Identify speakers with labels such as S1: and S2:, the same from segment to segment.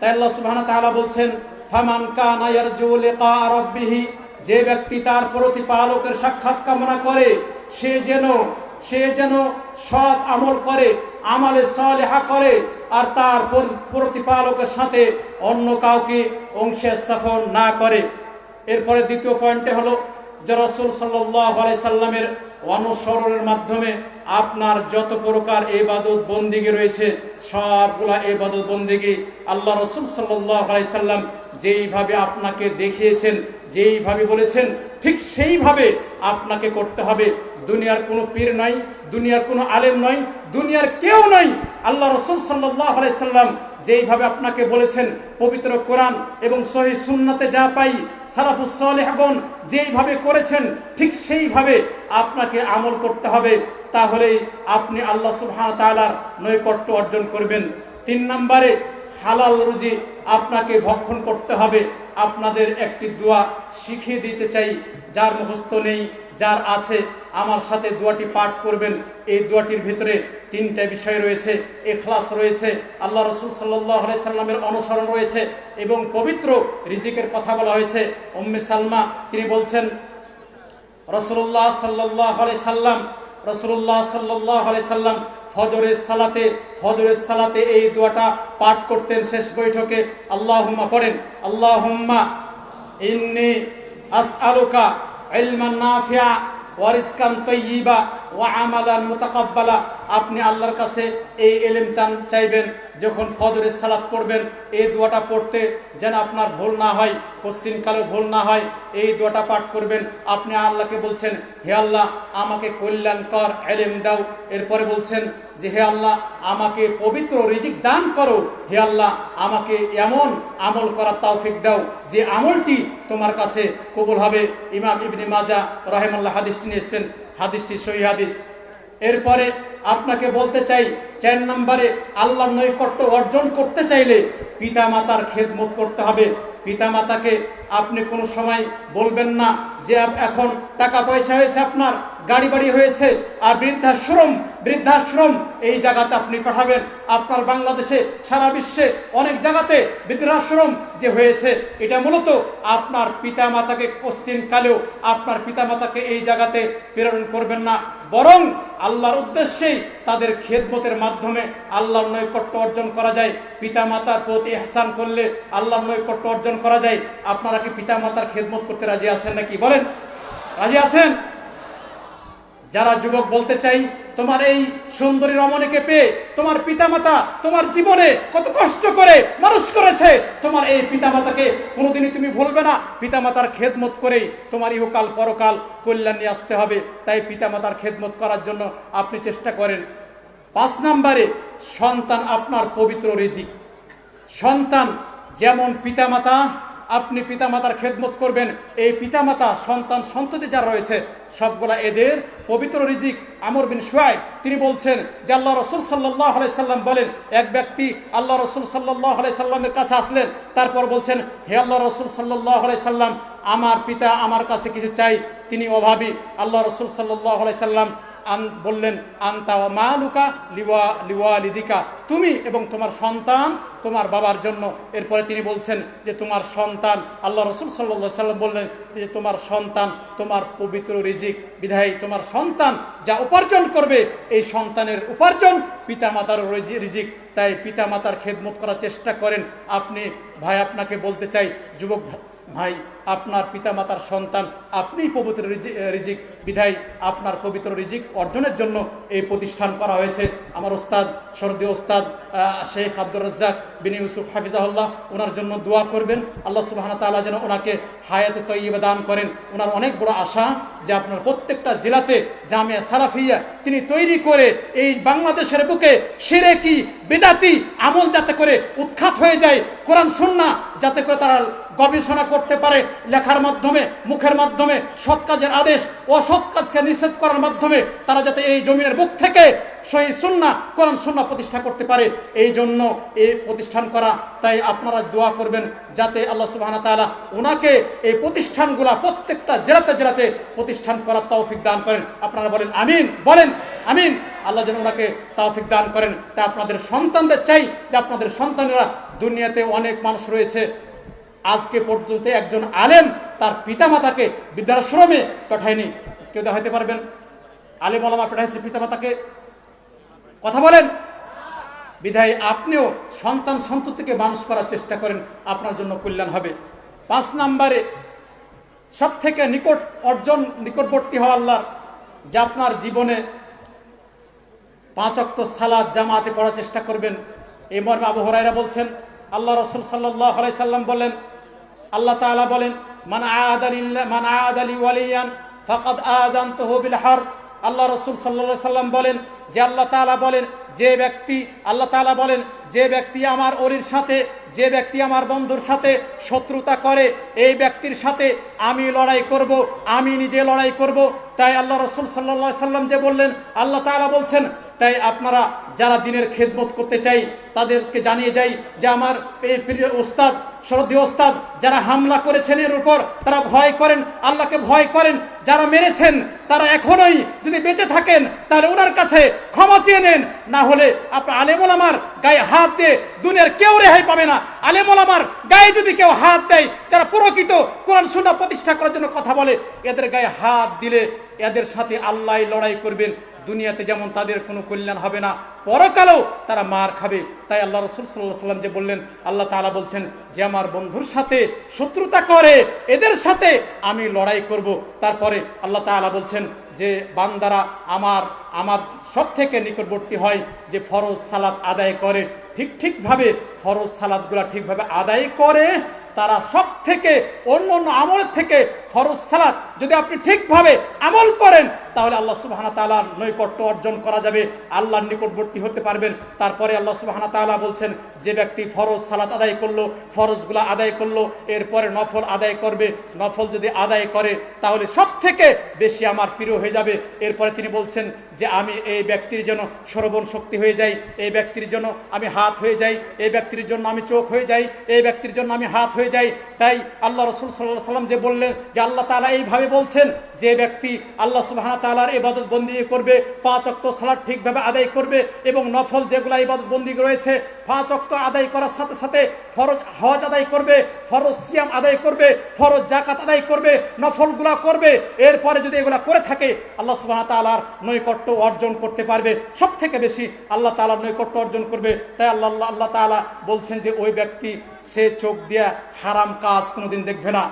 S1: তাই আল্লাহ সুবহানাহু তাআলা বলছেন, ফামান কানা ইয়ারজু লিকা রাব্বিহি যে ব্যক্তি তার প্রতিপালকের সাক্ষাৎ কামনা করে, সে যেন সে যেন সৎ আমল করে, আমালে সলেহা করে, আর তার প্রতিপালকের সাথে অন্য কাউকে অংশে স্থাপন না করে। এরপরে দ্বিতীয় পয়েন্টে হলো যে রসুল সাল্লাহ সাল্লামের অনুসরণের মাধ্যমে আপনার যত প্রকার এবাদত বন্দিগি রয়েছে, সবগুলা এবাদত বন্দিগি আল্লাহ রসুল সাল্লাহ সাল্লাম যেইভাবে আপনাকে দেখিয়েছেন, যেইভাবে বলেছেন, ঠিক সেইভাবে আপনাকে করতে হবে। দুনিয়ার কোনো পীর নাই, দুনিয়ার কোনো আলেম নয় দুনিয়ার কেউ নয় আল্লাহ রসুল সাল্লাহ সাল্লাম যেইভাবে আপনাকে বলেছেন পবিত্র কোরআন এবং সহি সুন্নাতে যা পাই সালাফুসলেহগণ যেইভাবে করেছেন, ঠিক সেইভাবে আপনাকে আমল করতে হবে। তাহলেই আপনি আল্লাহ সুবহান তাআলার নৈকট্য অর্জন করবেন। তিন নম্বরে, হালাল রুজি আপনাকে ভক্ষণ করতে হবে। আপনাদের একটি দোয়া শিখিয়ে দিতে চাই, যার মুখস্থ নেই। যার আছে, আমার সাথে দোয়াটি পাঠ করবেন। এই দোয়াটির ভিতরে তিনটা বিষয় রয়েছে, এখলাস রয়েছে, আল্লাহ রসুল সাল্লাহ সাল্লামের অনুসরণ রয়েছে এবং পবিত্র রিজিকের কথা বলা হয়েছে। অম্মে সালমা, তিনি বলছেন রসুল্লাহ সাল্লাহ সাল্লাম রসুল্লাহ সাল্লাহ সাল্লাম ফজরের সালাতে ফজরের সালাতে এই দোয়াটা পাঠ করতেন শেষ বৈঠকে। আল্লাহুম্মা পড়েন, আল্লাহুম্মা ইন্নি আসআলুকা ইলমান নাফিয়া ওয়ারিসকান তাইয়্যিবা ওয়া আপনি আল্লাহর কাছে এই এলেম চান, চাইবেন, যখন ফজরের সালাত পড়বেন, এই দোয়াটা পড়তে যেন আপনার ভুল না হয় পশ্চিমকালে ভুল না হয়, এই দোয়াটা পাঠ করবেন। আপনি আল্লাহকে বলছেন, হে আল্লাহ, আমাকে কল্যাণ কর এলেম দাও। এরপরে বলছেন যে, হে আল্লাহ, আমাকে পবিত্র রিজিক দান করো। হে আল্লাহ, আমাকে এমন আমল করার তৌফিক দাও যে আমলটি তোমার কাছে কবুল হবে। ইমাম ইবনে মাজা রহেমাল্লাহ হাদিসটি নিয়ে এসেছেন হাদিসটি সহি হাদিস। এরপরে আপনাকে বলতে চাই, চার নম্বরে আল্লাহ নৈকট্য অর্জন করতে চাইলে পিতা মাতার খেদমত করতে হবে। পিতা মাতাকে আপনি কোনো সময় বলবেন না যে এখন টাকা পয়সা হয়েছে আপনার, গাড়ি বাড়ি হয়েছে, আর বৃদ্ধাশ্রম বৃদ্ধাশ্রম, এই জায়গাতে আপনি পাঠাবেন। আপনার বাংলাদেশে, সারা বিশ্বে অনেক জায়গাতে বৃদ্ধাশ্রম যে হয়েছে, এটা মূলত আপনার পিতা মাতাকে কালেও আপনার পিতা মাতাকে এই জায়গাতে প্রেরণ করবেন না। বরং আল্লাহর উদ্দেশ্যেই তাদের খেদমতের মাধ্যমে আল্লাহর নৈকট্য অর্জন করা যায়। পিতা মাতার প্রতি এহসান করলে আল্লাহর নৈকট্য অর্জন করা যায়। আপনারা কি পিতা মাতার খেদমত করতে রাজি আছেন নাকি? বলেন। রাজি আছেন? যারা যুবক বলতে চাই, তোমার এই সুন্দরী রমণীকে পেয়ে তোমার পিতামাতা তোমার জীবনে কত কষ্ট করে মানুষ করেছে, তোমার এই পিতামাতাকে কোনোদিনই তুমি ভুলবে না। পিতামাতার খেদমত করেই তোমার ইহকাল পরকাল কল্যাণ নিয়ে আসতে হবে। তাই পিতামাতার খেদমত করার জন্য আপনি চেষ্টা করেন। পাঁচ নম্বরে, সন্তান আপনার পবিত্র রিজিক। সন্তান যেমন পিতামাতা আপনি পিতামাতার খেদমত করবেন। এই পিতামাতা, সন্তান সন্ততি যারা রয়েছে, সবগুলা এদের পবিত্র রিজিক আমর বিন সোয়াইব তিনি বলছেন যে আল্লাহ রসুল সাল্লাহ সাল্লাম বলেন, এক ব্যক্তি আল্লাহ রসুল সাল্লাহ সাল্লামের কাছে আসলেন, তারপর বলছেন, হে আল্লাহ রসুল সাল্লাহ সাল্লাম, আমার পিতা আমার কাছে কিছু চাই, তিনি অভাবী, আল্লাহ রসুল সাল্লাহ সাল্লাম আন, বললেন, আন্তা ও মা লুকা লিওয়া লিওয়া লিদিকা। তুমি এবং তোমার সন্তান তোমার বাবার জন্য। এরপরে তিনি বলছেন যে, তোমার সন্তান, আল্লাহ রসুল সাল্লা সাল্লাম বললেন যে, তোমার সন্তান তোমার পবিত্র রিজিক। বিধায়ী তোমার সন্তান যা উপার্জন করবে, এই সন্তানের উপার্জন পিতামাতার রিজি- রিজিক। তাই পিতামাতার খেদমত করার চেষ্টা করেন। আপনি, ভাই, আপনাকে বলতে চাই, যুবক ভাই আপনার পিতামাতার সন্তান, আপনিই পবিত্র রিজি- রিজিক, বিধায় আপনার পবিত্র রিজিক অর্জনের জন্য এই প্রতিষ্ঠান করা হয়েছে। আমার ওস্তাদ, সর্দি ওস্তাদ শেখ আব্দুর রাজ্জাক বিন ইউসুফ হাফিজাহুল্লাহ, ওনার জন্য দোয়া করবেন। আল্লাহ সুবাহন তাআলা যেন ওনাকে হায়াতে তৈবা দান করেন। ওনার অনেক বড় আশা যে আপনার প্রত্যেকটা জেলাতে জামিয়া সারাফিয়া তিনি তৈরি করে এই বাংলাদেশের বুকে সেরে কি, বেদাতি আমল যাতে করে উৎখাত হয়ে যায়, কোরআন সুন্না যাতে করে তারা গবেষণা করতে পারে লেখার মাধ্যমে, মুখের মাধ্যমে, সৎ কাজের আদেশ, অসৎ কাজকে নিষেধ করার মাধ্যমে তারা যাতে এই জমিনের বুক থেকে সহি সুন্না, কোরআন সুন্না প্রতিষ্ঠা করতে পারে। এই জন্য এই প্রতিষ্ঠান করা, তাই আপনারা দোয়া করবেন যাতে আল্লাহ সুবাহ তাআলা ওনাকে এই প্রতিষ্ঠানগুলা প্রত্যেকটা জেলাতে জেলাতে প্রতিষ্ঠান করার তৌফিক দান করেন। আপনারা বলেন, আমিন। বলেন, আমিন। আল্লাহ যেন ওনাকে তাওফিক দান করেন। তা আপনাদের সন্তানদের চাই যে আপনাদের সন্তানেরা দুনিয়াতে অনেক মানুষ রয়েছে আজকে পর্যন্ত একজন আলেম তার পিতামাতাকে বৃদ্ধাশ্রমে পাঠায়নি। কেউ দেখাইতে পারবেন? আলেম আলামা পাঠাইছে পিতামাতাকে। কথা বলেন। বিধায় আপনিও সন্তান সন্ততিকে মানুষ করার চেষ্টা করেন, আপনার জন্য কল্যাণ হবে। পাঁচ নাম্বারে সব থেকে নিকট অর্জন, নিকটবর্তী হওয়া আল্লাহর, যে আপনার জীবনে পাঁচ অক্ত সালাদ জামাতে পড়ার চেষ্টা করবেন। এই মর্মে আবু হরাইরা বলছেন আল্লাহ রসুল সাল্লাম বলেন, আল্লাহ তাআলা বলেন, মান আদ ওয়ালিয়ান আদান তহবিল হার। আল্লাহ রসুল সাল্লাম বলেন, যে আল্লাহ তাআলা বলেন, যে ব্যক্তি, আল্লাহ তাআলা বলেন, যে ব্যক্তি আমার অরির সাথে, যে ব্যক্তি আমার বন্ধুর সাথে শত্রুতা করে, এই ব্যক্তির সাথে আমি লড়াই করব, আমি নিজে লড়াই করব। তাই আল্লাহ রসুল সাল্লাহ সাল্লাম যে বললেন, আল্লাহ তাআলা বলছেন তাই আপনারা যারা দিনের খেদমত করতে চাই, তাদেরকে জানিয়ে যাই যে আমার প্রিয় ওস্তাদ শরদী ওস্তাদ, যারা হামলা করেছেন এর উপর, তারা ভয় করেন, আল্লাহকে ভয় করেন। যারা মেরেছেন, তারা এখনোই যদি বেঁচে থাকেন, তাহলে ওনার কাছে ক্ষমা চেয়ে নেন। না হলে আপনার আলেমুল আমার গায়ে হাত দিয়ে দুনিয়ার কেউ রেহাই পাবে না। আলেমুল আমার গায়ে যদি কেউ হাত দেয়, যারা প্রকৃত কোরআন সুন্নাহ প্রতিষ্ঠা করার জন্য কথা বলে, এদের গায়ে হাত দিলে এদের সাথে আল্লাহ লড়াই করবেন। দুনিয়াতে যেমন তাদের কোনো কল্যাণ হবে না, পরকালেও তারা মার খাবে। তাই আল্লাহ রসুল সাল্লাহ সাল্লাম যে বললেন, আল্লাহ তাআলা বলছেন, যে আমার বন্ধুর সাথে শত্রুতা করে, এদের সাথে আমি লড়াই করব। তারপরে আল্লাহ তাআলা বলছেন যে, বান্দারা আমার আমার সব থেকে নিকটবর্তী হয় যে ফরজ সালাত আদায় করে। ঠিক ঠিকভাবে ফরজ সালাদগুলা ঠিকভাবে আদায় করে, তারা সব থেকে অন্য অন্য আমলের থেকে ফরজ সালাত যদি আপনি ঠিকভাবে আমল করেন, তাহলে আল্লাহ সুবাহানা তালার নৈকট্য অর্জন করা যাবে। আল্লাহর নিকটবর্তী হতে পারবেন। তারপরে আল্লাহ সুবাহানা তালা বলছেন, যে ব্যক্তি ফরজ সালাত আদায় করল, ফরজগুলো আদায় করল, এরপরে নফল আদায় করবে। নফল যদি আদায় করে, তাহলে সব থেকে বেশি আমার প্রিয় হয়ে যাবে। এরপরে তিনি বলছেন যে, আমি এই ব্যক্তির জন্য শ্রবণ শক্তি হয়ে যাই, এই ব্যক্তির জন্য আমি হাত হয়ে যাই, এই ব্যক্তির জন্য আমি চোখ হয়ে যাই, এই ব্যক্তির জন্য আমি হাত হয়ে যাই। তাই আল্লাহ রসুল সাল্লাহ সাল্লাম যে বললেন যে আল্লাহ তালা এইভাবে বলছেন যে ব্যক্তি আল্লাহ সুবাহ তালার ইবাদত বন্দি করবে, পাঁচ অক্ত সালাদ ঠিকভাবে আদায় করবে এবং নফল যেগুলো ইবাদত বন্দি রয়েছে, পাঁচ অক্ত আদায় করার সাথে সাথে ফরজ হজ আদায় করবে, ফরজ সিয়াম আদায় করবে, ফরজ জাকাত আদায় করবে, নফলগুলা করবে, এরপরে যদি এগুলা করে থাকে, আল্লাহ সুবাহ তালার নৈকট্য অর্জন করতে পারবে। সব থেকে বেশি আল্লাহ তালার নৈকট্য অর্জন করবে। তাই আল্লাহ আল্লাহ তালা বলছেন যে ওই ব্যক্তি সে চোখ দিয়া হারাম কাজ কোনোদিন দেখবে না।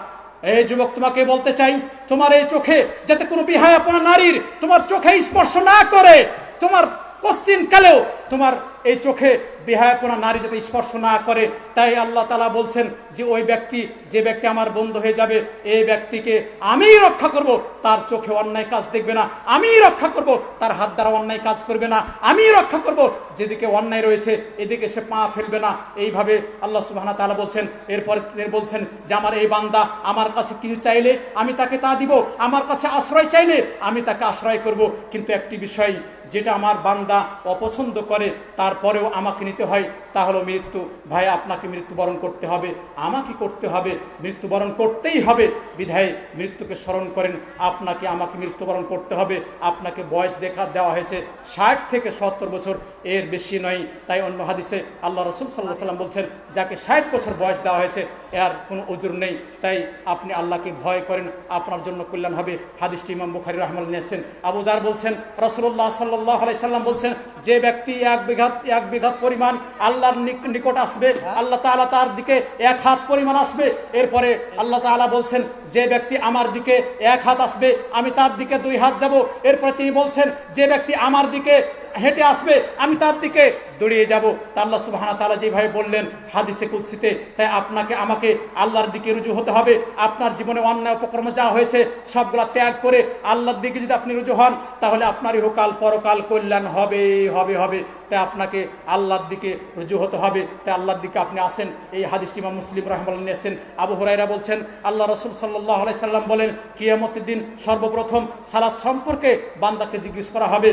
S1: এই যুবক, তোমাকে বলতে চাই, তোমার এই চোখে যাতে কোনো বিহায়াপনা নারীর তোমার চোখে স্পর্শ না করে, তোমার কশ্চিন কালেও তোমার এই চোখে বিহায়াপনা নারী যাতে স্পর্শ না করে, তাই আল্লাহ তালা বলছেন যে ওই ব্যক্তি, যে ব্যক্তি আমার বন্ধু হয়ে যাবে, এই ব্যক্তিকে আমিই রক্ষা করব। তার চোখে অন্যায় কাজ দেখবে না, আমিই রক্ষা করব। তার হাত দ্বারা অন্যায় কাজ করবে না, আমিই রক্ষা করব। যেদিকে অন্যায় রয়েছে, এদিকে সে পা ফেলবে না। এইভাবে আল্লাহ সুবাহানা তালা বলছেন, এরপরে তিনি বলছেন যে, আমার এই বান্দা আমার কাছে কিছু চাইলে আমি তাকে তা দিব, আমার কাছে আশ্রয় চাইলে আমি তাকে আশ্রয় করব। কিন্তু একটি বিষয় যেটা আমার বান্দা অপছন্দ করে, তারপরেও আমাকে নিতে হয় তাহলে মৃত্যু। ভাই, আপনাকে মৃত্যুবরণ করতে হবে, আমাকে করতে হবে, মৃত্যুবরণ করতেই হবে। বিধায় মৃত্যুকে স্মরণ করেন, আপনাকে, আমাকে মৃত্যুবরণ করতে হবে। আপনাকে বয়স দেখা দেওয়া হয়েছে ষাট থেকে সত্তর বছর, এর বেশি নয়। তাই অন্য হাদিসে আল্লাহ রসুল সাল্লাহ সাল্লাম বলছেন, যাকে ষাট বছর বয়স দেওয়া হয়েছে, এর কোনো ওজুর নেই। তাই আপনি আল্লাহকে ভয় করেন, আপনার জন্য কল্যাণ হবে। হাদিসটি ইমাম বুখারি রহমান নিয়েছেন আবু জার বলছেন রসুল্লাহ সাল্লাহ সাল্লাম বলছেন, যে ব্যক্তি এক বিঘাত এক বিঘাত পরিমাণ আল্লাহর নিক- নিকট আসবে, আল্লাহ তালা তার দিকে এক হাত পরিমাণ আসবে। এরপরে আল্লাহ তালা বলছেন, যে ব্যক্তি আমার দিকে এক হাত আসবে, আমি তার দিকে দুই হাত যাব। এরপরে তিনি বলছেন, যে ব্যক্তি আমার দিকে হেঁটে আসবে, আমি তার দিকে দৌড়িয়ে যাব। তা আল্লাহ সুবাহানা তালা যেভাবে বললেন হাদিসে কুৎসিতে তাই আপনাকে, আমাকে আল্লাহর দিকে রুজু হতে হবে। আপনার জীবনে অন্যায় উপকর্ম যা হয়েছে, সবগুলা ত্যাগ করে আল্লাহর দিকে যদি আপনি রুজু হন, তাহলে আপনার ইহকাল পরকাল কল্যাণ হবে হবে হবে। তাই আপনাকে আল্লাহর দিকে রুজু হতে হবে। তাই আল্লাহর দিকে আপনি আসেন। এই হাদিসটি ইমাম মুসলিম রহমান নিয়েছেন। আবু হরাইরা বলছেন, আল্লাহ রসুল সাল্লাহ আলাই সাল্লাম বলেন, কিয়ামতের দিন সর্বপ্রথম সালাদ সম্পর্কে বান্দাকে জিজ্ঞেস করা হবে।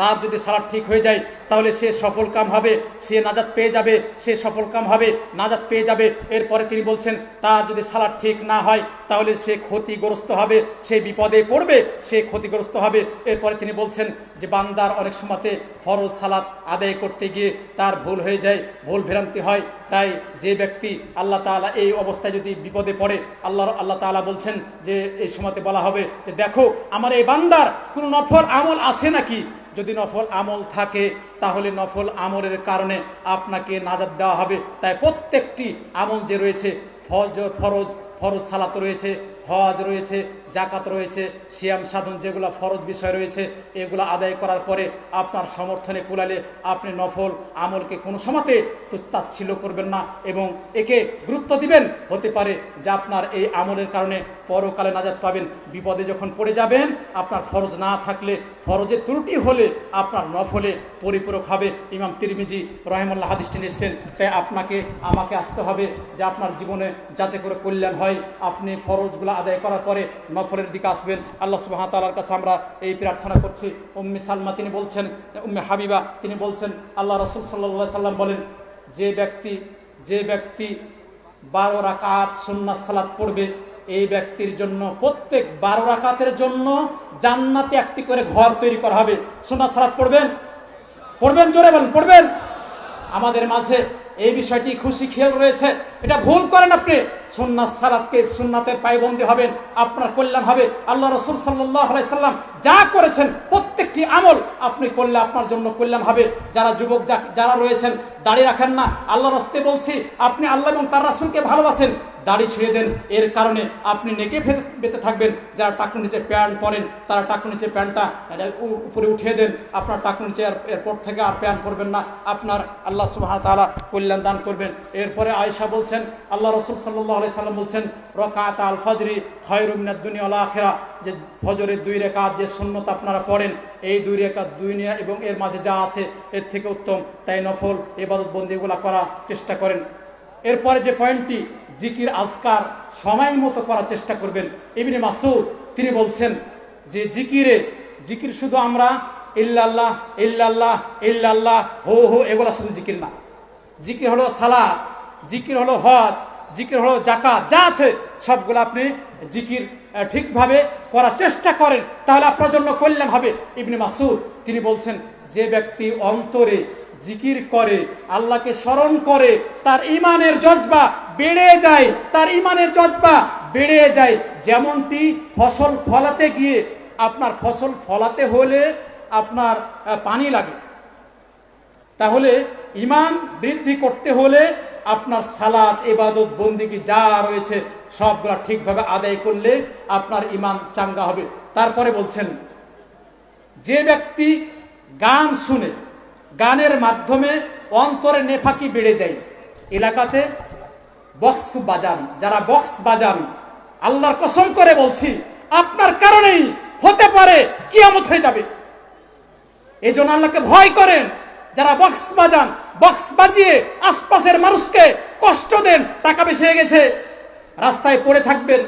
S1: তার যদি সালাদ ঠিক হয়ে যায়, তাহলে সে সফল কাম হবে, সে নাজাত পেয়ে যাবে, সে সফল কাম হবে, নাজাত পেয়ে যাবে। এরপরে তিনি বলছেন তার যদি সালাদ ঠিক না হয়, তাহলে সে ক্ষতিগ্রস্ত হবে, সে বিপদে পড়বে, সে ক্ষতিগ্রস্ত হবে। এরপরে তিনি বলছেন যে, বান্দার অনেক সময়তে ফরজ সালাত আদায় করতে গিয়ে তার ভুল হয়ে যায়, ভুল ভ্রান্তি হয়। তাই যে ব্যক্তি আল্লাহ তাআলা এই অবস্থায় যদি বিপদে পড়ে, আল্লাহ আল্লাহ তাআলা বলছেন যে, এই সময়তে বলা হবে যে, দেখো, আমার এই বান্দার কোনো নফল আমল আছে নাকি? যদি নফল আমল থাকে, তাহলে নফল আমলের কারণে আপনাকে নাজাদ দেওয়া হবে। তাই প্রত্যেকটি আমল যে রয়েছে ফরজ ফরজ সালাত রয়েছে, হজ রয়েছে জাকাত রয়েছে, সিয়াম সাধন যেগুলো ফরজ বিষয় রয়েছে, এগুলো আদায় করার পরে আপনার সমর্থনে কুলালে আপনি নফল আমলকে কোনো সময়তে তুচ্ছাচ্ছিল্য করবেন না এবং একে গুরুত্ব দিবেন। হতে পারে যে আপনার এই আমলের কারণে পরকালে নাজাত পাবেন, বিপদে যখন পড়ে যাবেন, আপনার ফরজ না থাকলে ফরজের ত্রুটি হলে আপনার নফলে পরিপূরক হবে। ইমাম তিরমিজি রহমুল্লাহ হাদিসটি নিচ্ছেন তাই আপনাকে, আমাকে আসতে হবে যে আপনার জীবনে যাতে করে কল্যাণ হয়। আপনি ফরজগুলো আদায় করার পরে নফলের দিকে আসবেন। আল্লাহ সুবাহ তালার কাছে আমরা এই প্রার্থনা করছি। উম্মি সালমা তিনি বলছেন, উম্মে হাবিবা তিনি বলছেন, আল্লাহ রসুল সাল্লা সাল্লাম বলেন, যে ব্যক্তি যে ব্যক্তি বারো রাকাত সুন্নাত সালাত পড়বে, এই ব্যক্তির জন্য প্রত্যেক বারো রাকাতের জন্য জান্নাতে একটি করে ঘর তৈরি করা হবে। সুন্নাত সালাত পড়বেন? পড়বেন জোরে বলেন, পড়বেন? আমাদের মাঝে এই বিষয়টি খুশি খেয়াল রয়েছে। এটা ভুল করেন আপনি। সুন্নাত সালাদকে সুন্নাতের পায়বন্দি হবেন, আপনার কল্যাণ হবে। আল্লাহ রসুল সাল্লাই সাল্লাম যা করেছেন, প্রত্যেকটি আমল আপনি করলে আপনার জন্য কল্যাণ হবে। যারা যুবক, যারা রয়েছেন, দাঁড়িয়ে রাখেন না। আল্লাহ রস্তে বলছি, আপনি আল্লাহ এবং তার রাসুলকে ভালোবাসেন। দাড়ি ছেড়ে দেন। এর কারণে আপনি নেকে পেতে থাকবেন। যারা টাকুর নিচে প্যান্ট পরেন, তারা টাকুর নিচে প্যান্টটা উপরে উঠিয়ে দেন। আপনার টাকুর নিচে এরপর থেকে আর প্যান্ট পরবেন না। আপনার আল্লাহ সুবাহ তালা কল্যাণ দান করবেন। এরপরে আয়েশা বলছেন, আল্লাহ রসুল সাল্লাহ আলি সাল্লাম বলছেন, রকাত আল ফজরি খয়রুমিনাদ দুনিয়া আখেরা যে ফজরের দুই রেখাত যে সুন্নত আপনারা পড়েন, এই দুই রেখাত দুনিয়া এবং এর মাঝে যা আছে, এর থেকে উত্তম। তাই নফল এবাদত বন্দিগুলা করার চেষ্টা করেন। এরপরে যে পয়েন্টটি জিকির, আজকার সময় মতো করার চেষ্টা করবেন। ইবনে মাসুদ তিনি বলছেন যে জিকিরে, জিকির শুধু আমরা ইল্লাল্লাহ ইল্লাল্লাহ ইল্লাল্লাহ, হো হো, এগুলা শুধু জিকির না। জিকির হলো সালাদ জিকির হলো হজ, জিকির হলো জাকাত যা আছে সবগুলো আপনি জিকির ঠিকভাবে করার চেষ্টা করেন, তাহলে আপনার জন্য কল্যাণ হবে। ইবনে মাসুদ তিনি বলছেন যে ব্যক্তি অন্তরে জিকির করে, আল্লাহকে স্মরণ করে, তার ইমানের জজবা বেড়ে যায়, তার ইমানের জজবা বেড়ে যায়। যেমনটি ফসল ফলাতে গিয়ে আপনার ফসল ফলাতে হলে আপনার পানি লাগে। তাহলে ইমান বৃদ্ধি করতে হলে আপনার সালাদ এবাদত বন্দিগি যা রয়েছে সবগুলা ঠিকভাবে আদায় করলে আপনার ইমান চাঙ্গা হবে। তারপরে বলছেন, যে ব্যক্তি গান শুনে, গানের মাধ্যমে অন্তরে নেফাকি বেড়ে যায়, এলাকাতে বক্স খুব বাজান। যারা বক্স বাজান, আল্লাহর কসম করে বলছি, আপনার কারণেই হতে পারে কিয়ামত হয়ে যাবে। এই জন্য আল্লাহকে ভয় করেন। যারা বক্স বাজান, বক্স বাজিয়ে আশপাশের মানুষকে কষ্ট দেন, টাকা বেশি হয়ে গেছে। রাস্তায় পড়ে থাকবেন।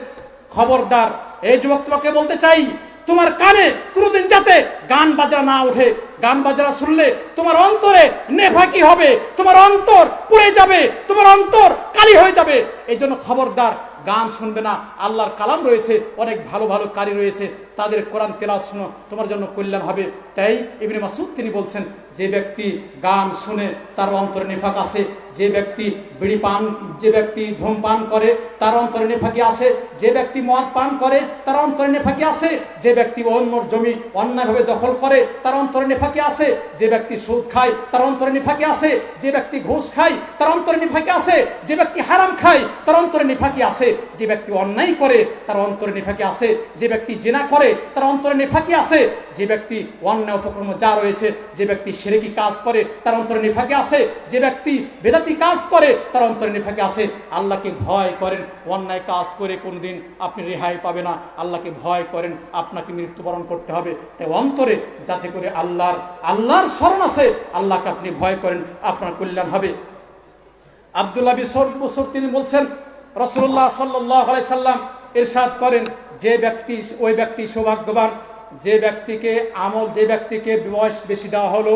S1: খবরদার, এই যুবক তোমাকে বলতে চাই তোমার কানে কোনোদিন যাতে গান বাজরা না ওঠে, গান বাজরা শুনলে তোমার অন্তরে নেফাকি হবে, তোমার অন্তর পুড়ে যাবে, তোমার অন্তর কালি হয়ে যাবে। এই জন্য খবরদার, গান শুনবে না। আল্লাহর কালাম রয়েছে, অনেক ভালো ভালো কারি রয়েছে। তাদের কোরআন তেলাওয়াত শুনো তোমার জন্য কল্যাণ হবে তাই ইবনে মাসুদ তিনি বলছেন যে ব্যক্তি গান শুনে তার অন্তরে নেফাক আসে যে ব্যক্তি বিড়ি পান যে ব্যক্তি ধূমপান করে তার অন্তরে নেফাকি আসে যে ব্যক্তি মদ পান করে তার অন্তরে নেফাকি আসে যে ব্যক্তি অন্যর জমি অন্যায়ভাবে দখল করে তার অন্তরে নেফাকি আসে যে ব্যক্তি সুদ খায় তার অন্তরে নেফাকি আসে যে ব্যক্তি ঘুষ খায় তার অন্তরে নেফাকি আসে যে ব্যক্তি হারাম খায় তার অন্তরে নেফাকি আসে যে ব্যক্তি অন্যায় করে তার অন্তরে নেফাকি আসে যে ব্যক্তি জেনা করে তার অন্তরে নেফাকি আসে যে ব্যক্তি অন্যায় উপকর্ম যা রয়েছে, যে ব্যক্তি সেরেকি কাজ করে, তার অন্তরে নেফাকি আসে যে ব্যক্তি বেদাতি কাজ করে, তার অন্তরে নেফাকি আসে আল্লাহকে ভয় করেন, অন্যায় কাজ করে কোনোদিন আপনি রেহাই পাবে না। আল্লাহকে ভয় করেন, আপনাকে মৃত্যুবরণ করতে হবে। তাই অন্তরে যাতে করে আল্লাহর আল্লাহর স্মরণ আছে, আল্লাহকে আপনি ভয় করেন, আপনার কল্যাণ হবে। আবদুল্লাহ বসর তিনি বলছেন, রসুল্লাহ সাল্লাহ সাল্লাম ইরশাদ করেন, যে ব্যক্তি, ওই ব্যক্তি সৌভাগ্যবান, যে ব্যক্তিকে আমল, যে ব্যক্তিকে বয়স বেশি দেওয়া হলো,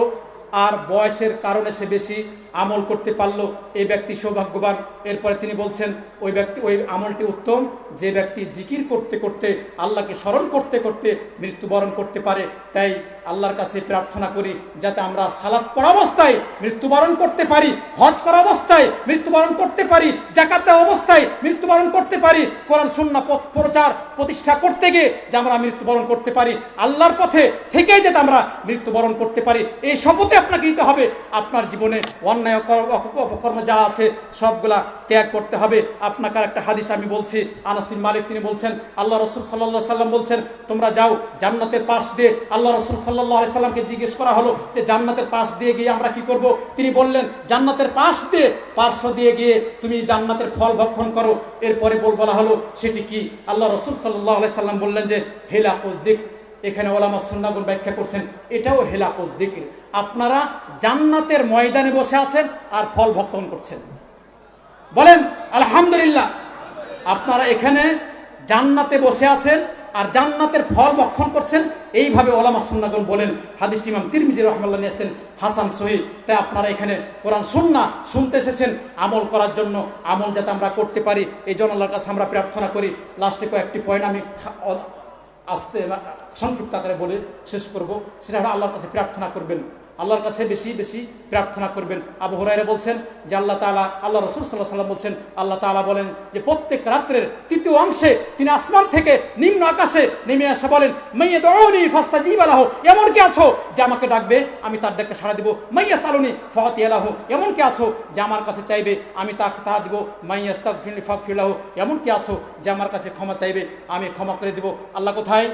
S1: আর বয়সের কারণে সে বেশি আমল করতে পারল, এই ব্যক্তি সৌভাগ্যবান। এরপরে তিনি বলছেন, ওই ব্যক্তি, ওই আমলটি উত্তম। যে ব্যক্তি জিকির করতে করতে, আল্লাহকে স্মরণ করতে করতে মৃত্যুবরণ করতে পারে, তাই আল্লাহর কাছে প্রার্থনা করি, যাতে আমরা সালাদ পড়া অবস্থায় মৃত্যুবরণ করতে পারি, হজ করা অবস্থায় মৃত্যুবরণ করতে পারি জাকাত অবস্থায় মৃত্যুবরণ করতে পারি, কোরআন পথ প্রচার, প্রতিষ্ঠা করতে গিয়ে যে আমরা মৃত্যুবরণ করতে পারি, আল্লাহর পথে থেকেই যাতে আমরা মৃত্যুবরণ করতে পারি, এই শপথে আপনাকে নিতে হবে। আপনার জীবনে অন্যায় অপকর্ম যা আছে সবগুলা ত্যাগ করতে হবে। আপনাকে একটা হাদিস আমি বলছি আনাসিন মালিক তিনি বলছেন, আল্লাহ রসুল সাল্লাহ সাল্লাম বলছেন, তোমরা যাও জান্নাতের পাশ দিয়ে। আল্লাহ রসুল সাল্লাহ সাল্লামকে জিজ্ঞেস করা হলো যে, জান্নাতের পাশ দিয়ে গিয়ে আমরা কি করব? তিনি বললেন, জান্নাতের পাশ দিয়ে, পার্শ্ব দিয়ে গিয়ে তুমি জান্নাতের ফল ভক্ষণ করো। এরপরে বল বলা হলো, সেটি কি? আল্লাহ রসুল সাল্লাহ সাল্লাম বললেন যে, হেলাকুল দিক এখানে ওলামা সুন্নাগুল ব্যাখ্যা করছেন, এটাও হেলাকুল দিকির আপনারা জান্নাতের ময়দানে বসে আছেন আর ফল ভক্ষণ করছেন। বলেন, আলহামদুলিল্লাহ, আপনারা এখানে জান্নাতে বসে আছেন আর জান্নাতের ফল ভক্ষণ করছেন, এইভাবে ওলামা সুন্নাগণ বলেন। হাদিস ইমাম তিরমিজি রহমাল্লাহ নিয়েছেন, হাসান সহি। তাই আপনারা এখানে কোরআন সুন্না শুনতে এসেছেন, আমল করার জন্য, আমল যাতে আমরা করতে পারি, এই জন্য আল্লাহর কাছে আমরা প্রার্থনা করি। লাস্টে কয়েকটি পয়েন্ট আমি আস্তে সংক্ষিপ্ত আকারে বলে শেষ করব। সেটা আল্লাহর কাছে প্রার্থনা করবেন। আল্লাহর কাছে বেশি বেশি প্রার্থনা করবেন। আবু হরাইরা বলছেন যে আল্লাহ তালা আল্লাহ রসুল সাল্লাহ সাল্লাম বলছেন, আল্লাহ তালা বলেন যে প্রত্যেক রাত্রের তৃতীয় অংশে তিনি আসমান থেকে নিম্ন আকাশে নেমে আসা বলেন মাইয়া দৌনি ফাস্তা জিবালাহ এমন কি আসো যে আমাকে ডাকবে, আমি তার ডাকে সাড়া দিব। মাইয়া সালুনি ফতি আলাহ এমন কি আসো যে আমার কাছে চাইবে, আমি তাকে তা দিব। মাইয়া স্তাক ফিলি ফাক ফিলাহ এমন কি আসো যে আমার কাছে ক্ষমা চাইবে, আমি ক্ষমা করে দিব। আল্লাহ কোথায়?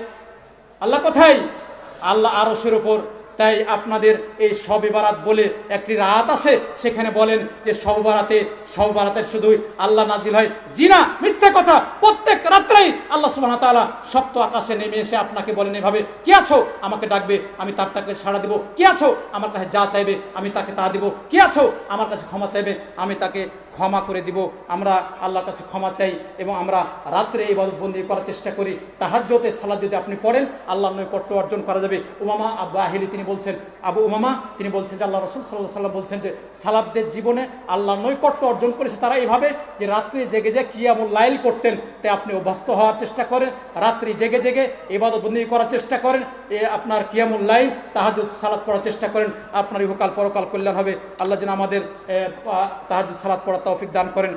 S1: আল্লাহ কোথায়? আল্লাহ আরশের ওপর তাই আপনাদের এই সবে বারাত বলে একটি রাত আছে, সেখানে বলেন যে সব বারাতে সব বারাতে শুধুই আল্লাহ নাজিল হয়। জিনা মিথ্যা কথা প্রত্যেক রাত্রেই আল্লাহ সুবাহ তাআলা সপ্ত আকাশে নেমে এসে আপনাকে বলেন, এভাবে কি আছো? আমাকে ডাকবে, আমি তার তাকে সাড়া দেবো। কি আছো? আমার কাছে যা চাইবে, আমি তাকে তা দিব। কি আছো? আমার কাছে ক্ষমা চাইবে, আমি তাকে ক্ষমা করে দিব। আমরা আল্লাহর কাছে ক্ষমা চাই এবং আমরা রাত্রে এই বন্দি করার চেষ্টা করি। তাহাজ্যতে সালাদ যদি আপনি পড়েন, আল্লাহর নৈকট্য অর্জন করা যাবে। উমামা আব্বা আহিলি তিনি বলছেন, আবু উমামা তিনি বলছেন যে, আল্লাহ রসুল সাল্লাহ সাল্লাম বলছেন যে সালাবদের জীবনে আল্লাহর নৈকট্য অর্জন করেছে তারা এইভাবে যে রাত্রে জেগে যে কিয়ামুল লাইল করতেন তাই আপনি অভ্যস্ত হওয়ার চেষ্টা করেন, রাত্রি জেগে জেগে এবাদত বন্দি করার চেষ্টা করেন, এ আপনার কিয়ামুল লাইল তাহাজুদ সালাদ পড়ার চেষ্টা করেন, আপনার ইহকাল পরকাল কল্যাণ হবে, আল্লাহ যেন আমাদের তাহাজুদ সালাদ পড়ার তৌফিক দান করেন।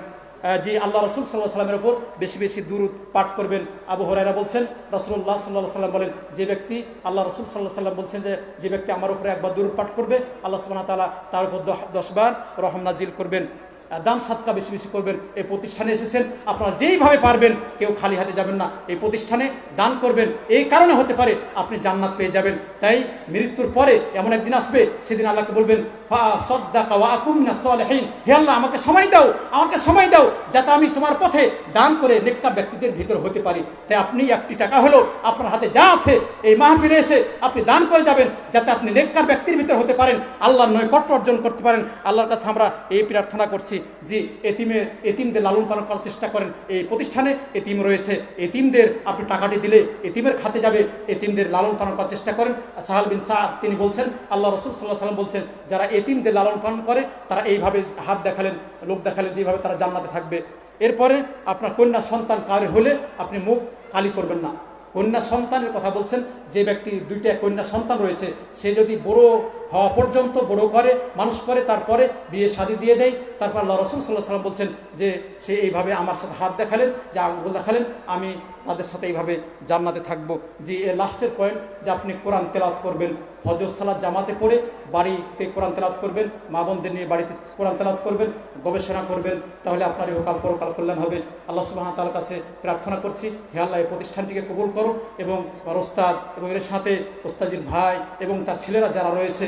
S1: জি, আল্লাহ রসুল সাল্লাহ সাল্লামের ওপর বেশি বেশি দূরত পাঠ করবেন। আবু হরাইরা বলছেন রসুল্লাহ সাল্লাহ সাল্লাম বলেন, যে ব্যক্তি, আল্লাহ রসুল সাল্লাহ সাল্লাম বলছেন যে যে ব্যক্তি আমার উপরে একবার দূরত পাঠ করবে, আল্লাহ সুবাহ তালা তার উপর দশবার রহম নাজিল করবেন। দান সাদকা বেশি বেশি করবেন। এই প্রতিষ্ঠানে এসেছেন, আপনারা যেইভাবে পারবেন, কেউ খালি হাতে যাবেন না। এই প্রতিষ্ঠানে দান করবেন। এই কারণে হতে পারে আপনি জান্নাত পেয়ে যাবেন। তাই মৃত্যুর পরে এমন একদিন আসবে, সেদিন আল্লাহকে বলবেন, ফা সলেহীন। হে আল্লাহ, আমাকে সময় দাও, আমাকে সময় দাও, যাতে আমি তোমার পথে দান করে নেককার ব্যক্তিদের ভিতর হতে পারি। তাই আপনি একটি টাকা হলো আপনার হাতে যা আছে, এই মাহফিলে এসে আপনি দান করে যাবেন, যাতে আপনি নেককার ব্যক্তির ভিতর হতে পারেন। আল্লাহর নৈকট্য অর্জন করতে পারেন। আল্লাহর কাছে আমরা এই প্রার্থনা করছি যে এতিমে, এতিমদের লালন পালন করার চেষ্টা করেন এই প্রতিষ্ঠানে এতিম রয়েছে। এতিমদের আপনি টাকাটি দিলে এতিমের খাতে যাবে, এতিমদের লালন পালন করার চেষ্টা করেন। সাহাল বিন সাদ তিনি বলছেন, আল্লাহ রসুল সাল্লাহ সাল্লাম বলছেন, যারা এতিমদের লালন পালন করে, তারা এইভাবে হাত দেখালেন লোক দেখালেন যেভাবে তারা জান্নাতে থাকবে। এরপরে আপনার কন্যা সন্তান কারে হলে আপনি মুখ কালি করবেন না। কন্যা সন্তানের কথা বলছেন, যে ব্যক্তি দুইটা কন্যা সন্তান রয়েছে, সে যদি বড় হওয়া পর্যন্ত বড় করে, মানুষ করে, তারপরে বিয়ে শাদি দিয়ে দেয়। তারপর আল্লাহ রসুল সাল্লাহ সাল্লাম বলছেন যে, সে এইভাবে আমার সাথে হাত দেখালেন, যে আঙ্গুল দেখালেন, আমি তাদের সাথে এইভাবে জান্নাতে থাকব। যে এর লাস্টের পয়েন্ট, যে আপনি কোরআন তেলাওয়াত করবেন। ফজর সালাদ জামাতে পড়ে বাড়িতে কোরআন তেলাওয়াত করবেন, মা বোনদের নিয়ে বাড়িতে কোরআন তেলাওয়াত করবেন, গবেষণা করবেন, তাহলে আপনার ইহকাল পরকাল কল্যাণ হবে। আল্লাহ সুবাহ তার কাছে প্রার্থনা করছি, হে আল্লাহ, এই প্রতিষ্ঠানটিকে কবুল করো এবং ওস্তাদ এবং এর সাথে ওস্তাজির ভাই এবং তার ছেলেরা যারা রয়েছে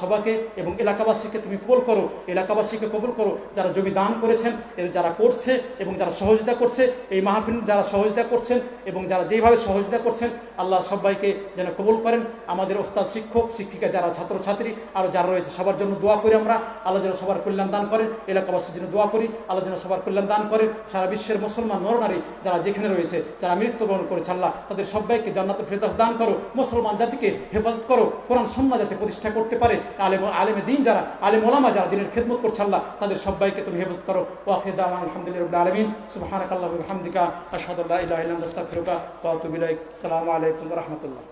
S1: সবাইকে এবং এলাকাবাসীকে তুমি কবুল করো, এলাকাবাসীকে কবুল করো। যারা জমি দান করেছেন যারা করছে এবং যারা সহযোগিতা করছে, এই মাহফিল যারা সহযোগিতা করছেন এবং যারা যেভাবে সহযোগিতা করছেন, আল্লাহ সবাইকে যেন কবুল করেন। আমাদের ওস্তাদ, শিক্ষক, শিক্ষিকা যারা ছাত্রছাত্রী আরও যারা রয়েছে, সবার জন্য দোয়া করি আমরা। আল্লাহ যেন সবার কল্যাণ দান করেন। এলাকাবাসীর জন্য দোয়া করি। আল্লাহ যেন সবার কল্যাণ দান করেন। সারা বিশ্বের মুসলমান, নরনারী যারা যেখানে রয়েছে, যারা মৃত্যুবরণ করেছে, আল্লাহ তাদের সবাইকে জান্নাতুল ফেরদাস দান করো। মুসলমান জাতিকে হেফাজত করো। কোরআন সন্না যাতে প্রতিষ্ঠা করতে পারে, আলেম আলেমে দিন যারা, আলেম ওলামা যারা দিনের খেদমত করছে আল্লাহ, তাদের সবাইকে তুমি হেফত করো। আলমিনা আলহামদুলিল্লাহ আলমিন। ইলাইক। আসসালামু আলাইকুম রাহমাতুল্লাহ।